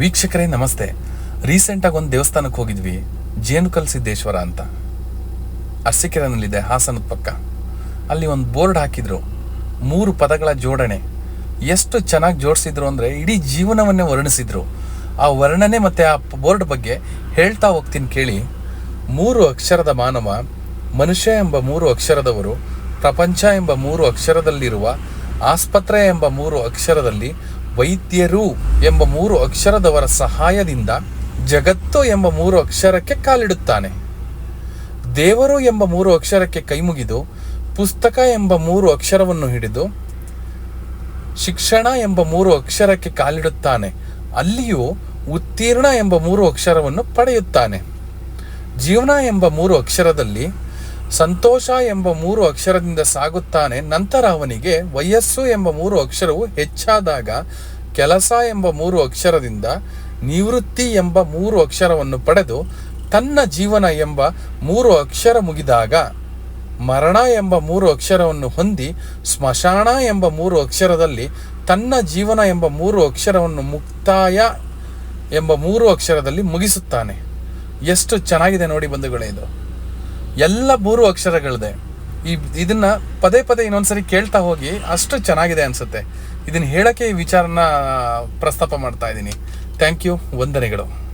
ವೀಕ್ಷಕರೇ, ನಮಸ್ತೆ. ರೀಸೆಂಟಾಗಿ ಒಂದು ದೇವಸ್ಥಾನಕ್ಕೆ ಹೋಗಿದ್ವಿ ಜೇನುಕಲ್ ಸಿದ್ದೇಶ್ವರ ಅಂತ. ಅರ್ಸಿಕೆರನಲ್ಲಿದೆ ಹಾಸನದ ಪಕ್ಕ. ಅಲ್ಲಿ ಒಂದು ಬೋರ್ಡ್ ಹಾಕಿದ್ರು, ಮೂರು ಪದಗಳ ಜೋಡಣೆ. ಎಷ್ಟು ಚೆನ್ನಾಗಿ ಜೋಡಿಸಿದ್ರು ಅಂದರೆ ಇಡೀ ಜೀವನವನ್ನೇ ವರ್ಣಿಸಿದ್ರು. ಆ ವರ್ಣನೆ ಮತ್ತು ಆ ಬೋರ್ಡ್ ಬಗ್ಗೆ ಹೇಳ್ತಾ ಹೋಗ್ತೀನಿ ಕೇಳಿ. ಮೂರು ಅಕ್ಷರದ ಮಾನವ, ಮನುಷ್ಯ ಎಂಬ ಮೂರು ಅಕ್ಷರದವರು, ಪ್ರಪಂಚ ಎಂಬ ಮೂರು ಅಕ್ಷರದಲ್ಲಿರುವ, ಆಸ್ಪತ್ರೆ ಎಂಬ ಮೂರು ಅಕ್ಷರದಲ್ಲಿ ವೈದ್ಯರು ಎಂಬ ಮೂರು ಅಕ್ಷರದವರ ಸಹಾಯದಿಂದ ಜಗತ್ತು ಎಂಬ ಮೂರು ಅಕ್ಷರಕ್ಕೆ ಕಾಲಿಡುತ್ತಾನೆ. ದೇವರು ಎಂಬ ಮೂರು ಅಕ್ಷರಕ್ಕೆ ಕೈಮುಗಿದು ಪುಸ್ತಕ ಎಂಬ ಮೂರು ಅಕ್ಷರವನ್ನು ಹಿಡಿದು ಶಿಕ್ಷಣ ಎಂಬ ಮೂರು ಅಕ್ಷರಕ್ಕೆ ಕಾಲಿಡುತ್ತಾನೆ. ಅಲ್ಲಿಯೂ ಉತ್ತೀರ್ಣ ಎಂಬ ಮೂರು ಅಕ್ಷರವನ್ನು ಪಡೆಯುತ್ತಾನೆ. ಜೀವನ ಎಂಬ ಮೂರು ಅಕ್ಷರದಲ್ಲಿ ಸಂತೋಷ ಎಂಬ ಮೂರು ಅಕ್ಷರದಿಂದ ಸಾಗುತ್ತಾನೆ, ನಂತರ ಅವನಿಗೆ ವಯಸ್ಸು ಎಂಬ ಮೂರು ಅಕ್ಷರವು ಹೆಚ್ಚಾದಾಗ ಕೆಲಸ ಎಂಬ ಮೂರು ಅಕ್ಷರದಿಂದ ನಿವೃತ್ತಿ ಎಂಬ ಮೂರು ಅಕ್ಷರವನ್ನು ಪಡೆದು ತನ್ನ ಜೀವನ ಎಂಬ ಮೂರು ಅಕ್ಷರ ಮುಗಿದಾಗ ಮರಣ ಎಂಬ ಮೂರು ಅಕ್ಷರವನ್ನು ಹೊಂದಿ ಸ್ಮಶಾನ ಎಂಬ ಮೂರು ಅಕ್ಷರದಲ್ಲಿ ತನ್ನ ಜೀವನ ಎಂಬ ಮೂರು ಅಕ್ಷರವನ್ನು ಮುಕ್ತಾಯ ಎಂಬ ಮೂರು ಅಕ್ಷರದಲ್ಲಿ ಮುಗಿಸುತ್ತಾನೆ. ಎಷ್ಟು ಚೆನ್ನಾಗಿದೆ ನೋಡಿ ಬಂಧುಗಳೇ ಇದು. ಎಲ್ಲ ಮೂರು ಅಕ್ಷರಗಳಿದೆ. ಈ ಇದನ್ನ ಪದೇ ಪದೇ ಇನ್ನೊಂದ್ಸರಿ ಕೇಳ್ತಾ ಹೋಗಿ ಅಷ್ಟು ಚೆನ್ನಾಗಿದೆ ಅನ್ಸುತ್ತೆ. ಇದನ್ನ ಹೇಳಕ್ಕೆ ಈ ವಿಚಾರನ ಪ್ರಸ್ತಾಪ ಮಾಡ್ತಾ ಇದ್ದೀನಿ. ಥ್ಯಾಂಕ್ ಯು, ವಂದನೆಗಳು.